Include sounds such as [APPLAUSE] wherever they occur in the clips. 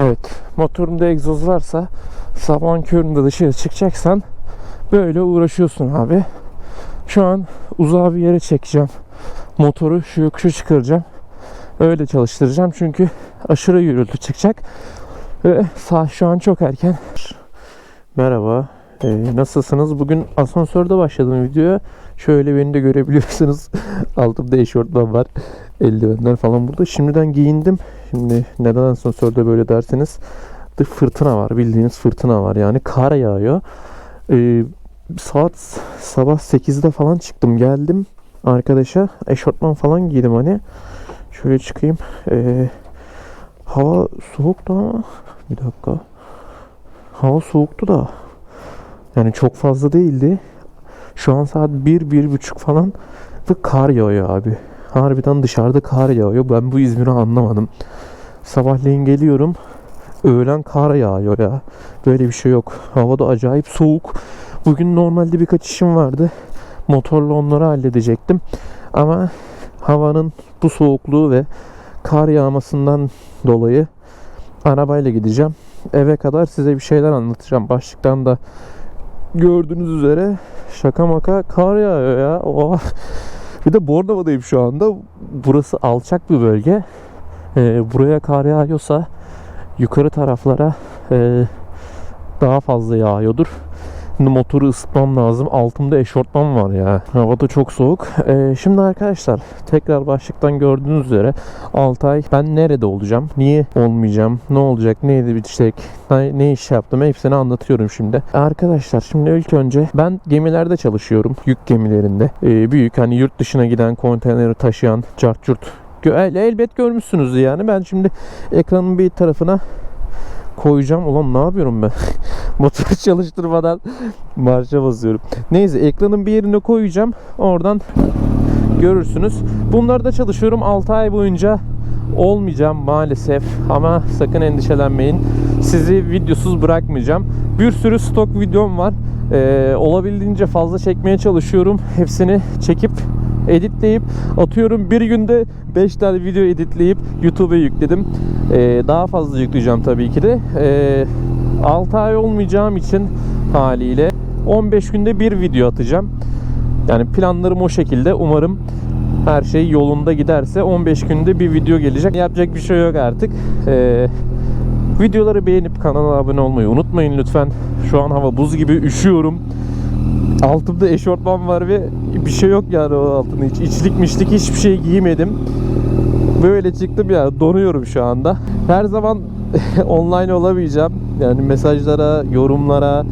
Evet, motorunda egzoz varsa sabahın köründe dışarı çıkacaksan böyle uğraşıyorsun abi. Şu an uzağa bir yere çekeceğim. Motoru şu yokuşu çıkaracağım. Öyle çalıştıracağım çünkü aşırı gürültü çıkacak. Ve saat şu an çok erken. Merhaba. Ee, nasılsınız? Bugün asansörde başladım videoya. Şöyle beni de görebiliyorsunuz. [LAUGHS] Altımda eşortman var. Eldivenler falan burada. Şimdiden giyindim. Şimdi neden asansörde böyle derseniz de fırtına var. Bildiğiniz fırtına var. Yani kar yağıyor. Ee, saat sabah 8'de falan çıktım. Geldim arkadaşa. Eşortman falan giydim hani. Şöyle çıkayım. Ee, hava soğuktu ama bir dakika. Hava soğuktu da yani çok fazla değildi. Şu an saat 1 bir, buçuk falan ve kar yağıyor abi. Harbiden dışarıda kar yağıyor. Ben bu İzmir'i anlamadım. Sabahleyin geliyorum. Öğlen kar yağıyor ya. Böyle bir şey yok. Havada acayip soğuk. Bugün normalde birkaç işim vardı. Motorla onları halledecektim. Ama havanın bu soğukluğu ve kar yağmasından dolayı arabayla gideceğim. Eve kadar size bir şeyler anlatacağım. Başlıktan da gördüğünüz üzere şaka maka kar yağıyor ya. Oha. Bir de Bornova'dayım şu anda. Burası alçak bir bölge. Ee, buraya kar yağıyorsa yukarı taraflara e, daha fazla yağıyordur. Şimdi motoru ısıtmam lazım. Altımda eşortman var ya. Havada çok soğuk. Ee, şimdi arkadaşlar tekrar başlıktan gördüğünüz üzere 6 ay ben nerede olacağım? Niye olmayacağım? Ne olacak? Neydi bitecek? Ne, ne iş yaptım? Hepsini anlatıyorum şimdi. Arkadaşlar şimdi ilk önce ben gemilerde çalışıyorum. Yük gemilerinde. Ee, büyük hani yurt dışına giden konteyneri taşıyan cart curt el- elbet görmüşsünüz yani. Ben şimdi ekranın bir tarafına koyacağım. Ulan ne yapıyorum ben? [LAUGHS] [LAUGHS] Motoru çalıştırmadan marşa basıyorum. Neyse ekranın bir yerine koyacağım. Oradan görürsünüz. Bunlarda çalışıyorum 6 ay boyunca olmayacağım maalesef ama sakın endişelenmeyin. Sizi videosuz bırakmayacağım. Bir sürü stok videom var. Ee, olabildiğince fazla çekmeye çalışıyorum. Hepsini çekip editleyip atıyorum bir günde 5 tane video editleyip YouTube'a yükledim. Ee, daha fazla yükleyeceğim tabii ki de. Ee, 6 ay olmayacağım için haliyle 15 günde bir video atacağım. Yani planlarım o şekilde. Umarım her şey yolunda giderse 15 günde bir video gelecek. Yapacak bir şey yok artık. Ee, videoları beğenip kanala abone olmayı unutmayın lütfen. Şu an hava buz gibi üşüyorum. Altımda eşortman var ve bir şey yok yani o altında hiç. İçlik mişlik hiçbir şey giymedim. Böyle çıktım ya donuyorum şu anda. Her zaman [LAUGHS] online olamayacağım. Yani mesajlara, yorumlara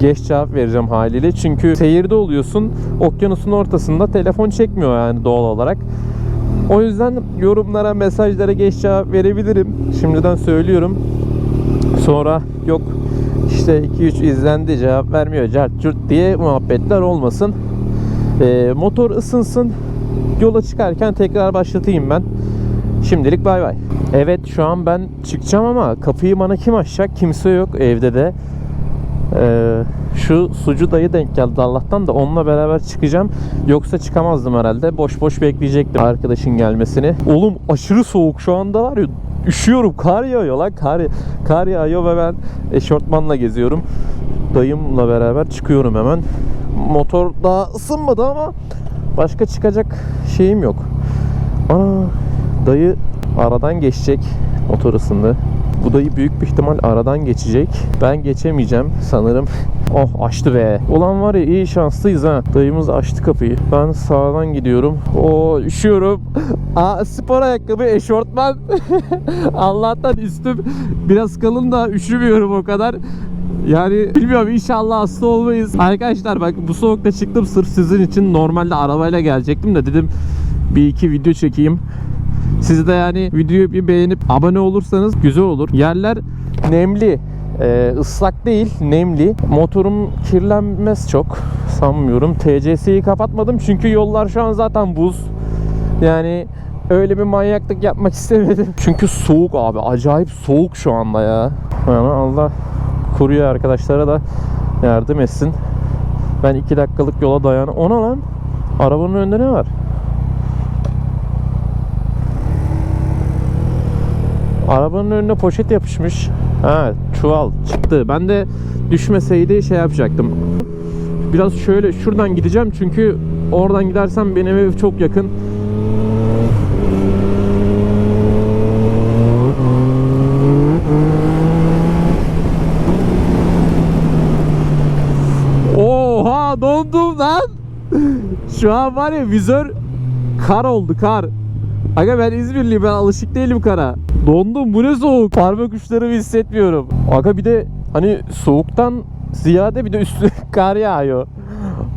geç cevap vereceğim haliyle. Çünkü seyirde oluyorsun. Okyanusun ortasında telefon çekmiyor yani doğal olarak. O yüzden yorumlara, mesajlara geç cevap verebilirim. Şimdiden söylüyorum. Sonra yok işte 2-3 izlendi cevap vermiyor cart curt diye muhabbetler olmasın. Ee, motor ısınsın. Yola çıkarken tekrar başlatayım ben. Şimdilik bay bay. Evet şu an ben çıkacağım ama kapıyı bana kim açacak? Kimse yok evde de. Ee, şu sucu dayı denk geldi Allah'tan da onunla beraber çıkacağım. Yoksa çıkamazdım herhalde. Boş boş bekleyecektim arkadaşın gelmesini. Oğlum aşırı soğuk şu anda var ya. Üşüyorum. Kar yağıyor lan. Kar, kar yağıyor ve ben eşortmanla geziyorum. Dayımla beraber çıkıyorum hemen. Motor daha ısınmadı ama başka çıkacak şeyim yok. Ana dayı aradan geçecek. Motor ısındı. Bu dayı büyük bir ihtimal aradan geçecek. Ben geçemeyeceğim sanırım. Oh açtı be. Ulan var ya iyi şanslıyız ha. Dayımız açtı kapıyı. Ben sağdan gidiyorum. O üşüyorum. [LAUGHS] Aa, spor ayakkabı, eşortman. [LAUGHS] Allah'tan üstüm biraz kalın da üşümüyorum o kadar. Yani bilmiyorum inşallah hasta olmayız. Arkadaşlar bak bu soğukta çıktım sırf sizin için. Normalde arabayla gelecektim de dedim bir iki video çekeyim. Siz de yani videoyu bir beğenip abone olursanız güzel olur. Yerler nemli. Ee, ıslak değil, nemli. Motorum kirlenmez çok sanmıyorum. TCS'yi kapatmadım çünkü yollar şu an zaten buz. Yani öyle bir manyaklık yapmak [LAUGHS] istemedim. Çünkü soğuk abi. Acayip soğuk şu anda ya. Yani Allah kuruyor arkadaşlara da yardım etsin. Ben iki dakikalık yola dayan. Ona lan. Arabanın önünde ne var? Arabanın önüne poşet yapışmış. Ha, çuval çıktı. Ben de düşmeseydi şey yapacaktım. Biraz şöyle şuradan gideceğim çünkü oradan gidersem benim ev çok yakın. Oha dondum lan. Şu an var ya vizör kar oldu kar. Aga ben İzmirliyim ben alışık değilim kara. Dondum bu ne soğuk. Parmak uçlarımı hissetmiyorum. Aga bir de hani soğuktan ziyade bir de üstüne [LAUGHS] kar yağıyor.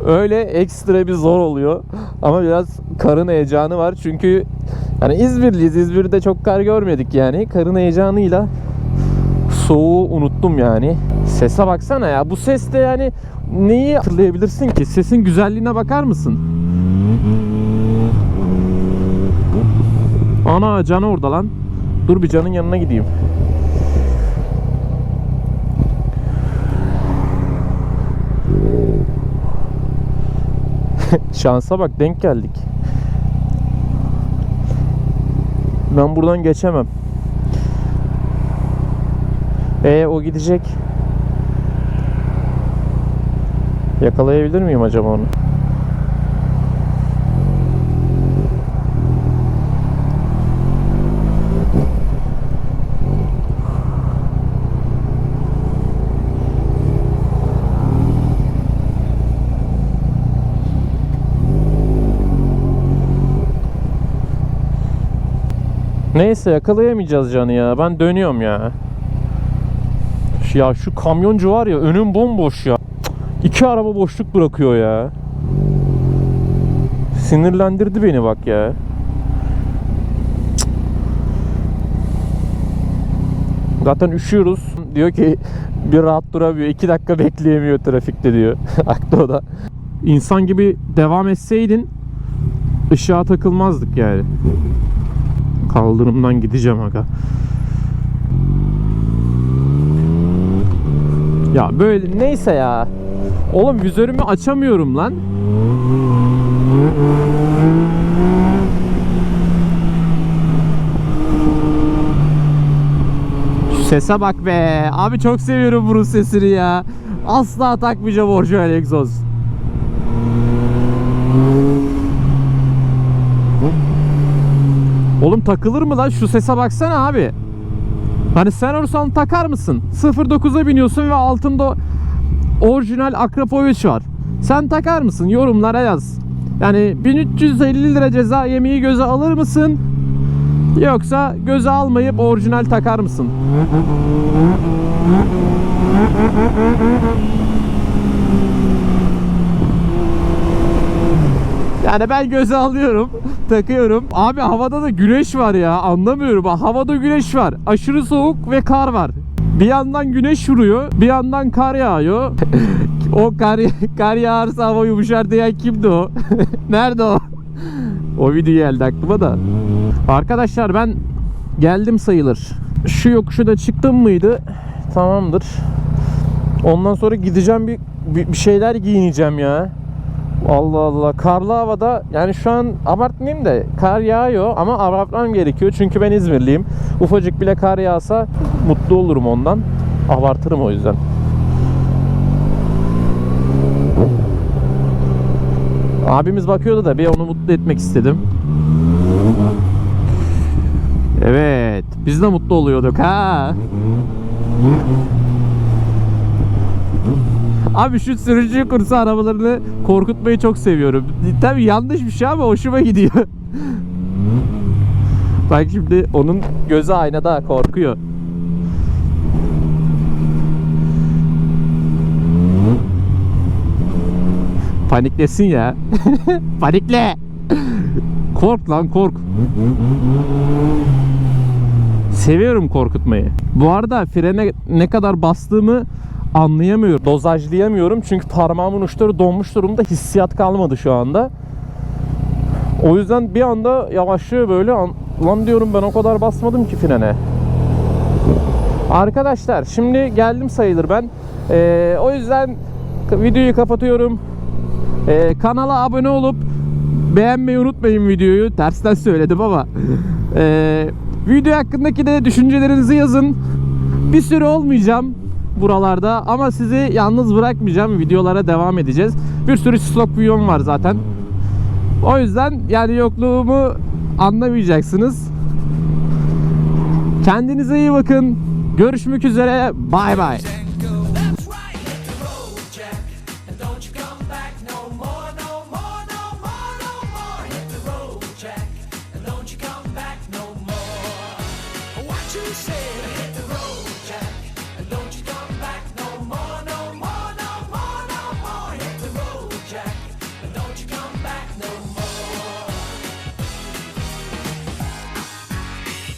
Öyle ekstra bir zor oluyor. Ama biraz karın heyecanı var. Çünkü yani İzmirliyiz. İzmir'de çok kar görmedik yani. Karın heyecanıyla soğuğu unuttum yani. Sese baksana ya. Bu seste yani neyi hatırlayabilirsin ki? Sesin güzelliğine bakar mısın? Ana can orada lan. Dur bir canın yanına gideyim. [LAUGHS] Şansa bak denk geldik. Ben buradan geçemem. E o gidecek. Yakalayabilir miyim acaba onu? Neyse yakalayamayacağız canı ya. Ben dönüyorum ya. Ya şu kamyoncu var ya önüm bomboş ya. İki araba boşluk bırakıyor ya. Sinirlendirdi beni bak ya. Zaten üşüyoruz. Diyor ki bir rahat duramıyor. iki dakika bekleyemiyor trafikte diyor. [LAUGHS] Aklı o da. İnsan gibi devam etseydin ışığa takılmazdık yani. Kaldırımdan gideceğim aga. Ya böyle neyse ya. Oğlum vizörümü açamıyorum lan. Şu sese bak be. Abi çok seviyorum bunun sesini ya. Asla takmayacağım orijinal egzoz. Oğlum takılır mı lan? Şu sese baksana abi. Hani sen olsan takar mısın? 09'a biniyorsun ve altında orijinal Akrapovic var. Sen takar mısın? Yorumlara yaz. Yani 1350 lira ceza yemeği göze alır mısın? Yoksa göze almayıp orijinal takar mısın? Yani ben göze alıyorum, [LAUGHS] takıyorum. Abi havada da güneş var ya. Anlamıyorum. Havada güneş var. Aşırı soğuk ve kar var. Bir yandan güneş vuruyor, bir yandan kar yağıyor. [LAUGHS] o kar, [LAUGHS] kar yağarsa hava yumuşar diyen kimdi o? Nerede o? o video geldi aklıma da. Arkadaşlar ben geldim sayılır. Şu yokuşu da çıktım mıydı? Tamamdır. Ondan sonra gideceğim bir bir şeyler giyineceğim ya. Allah Allah. Karlı havada yani şu an abartmayayım da kar yağıyor ama abartmam gerekiyor. Çünkü ben İzmirliyim. Ufacık bile kar yağsa mutlu olurum ondan. Abartırım o yüzden. Abimiz bakıyordu da bir onu mutlu etmek istedim. Evet. Biz de mutlu oluyorduk ha. Abi şu sürücü kursu arabalarını korkutmayı çok seviyorum. Tabii yanlış bir şey ama hoşuma gidiyor. [LAUGHS] Bak şimdi onun gözü aynada korkuyor. Paniklesin ya. [LAUGHS] Panikle. Kork lan kork. Seviyorum korkutmayı. Bu arada frene ne kadar bastığımı anlayamıyorum. Dozajlayamıyorum çünkü parmağımın uçları donmuş durumda hissiyat kalmadı şu anda. O yüzden bir anda yavaşlıyor böyle. An- Lan diyorum ben o kadar basmadım ki frene. Arkadaşlar şimdi geldim sayılır ben. Ee, o yüzden videoyu kapatıyorum. Ee, kanala abone olup beğenmeyi unutmayın videoyu. Tersten söyledim ama. Ee, Video hakkındaki de düşüncelerinizi yazın. Bir süre olmayacağım buralarda ama sizi yalnız bırakmayacağım. Videolara devam edeceğiz. Bir sürü stok videom var zaten. O yüzden yani yokluğumu anlamayacaksınız. Kendinize iyi bakın. Görüşmek üzere. Bay bay.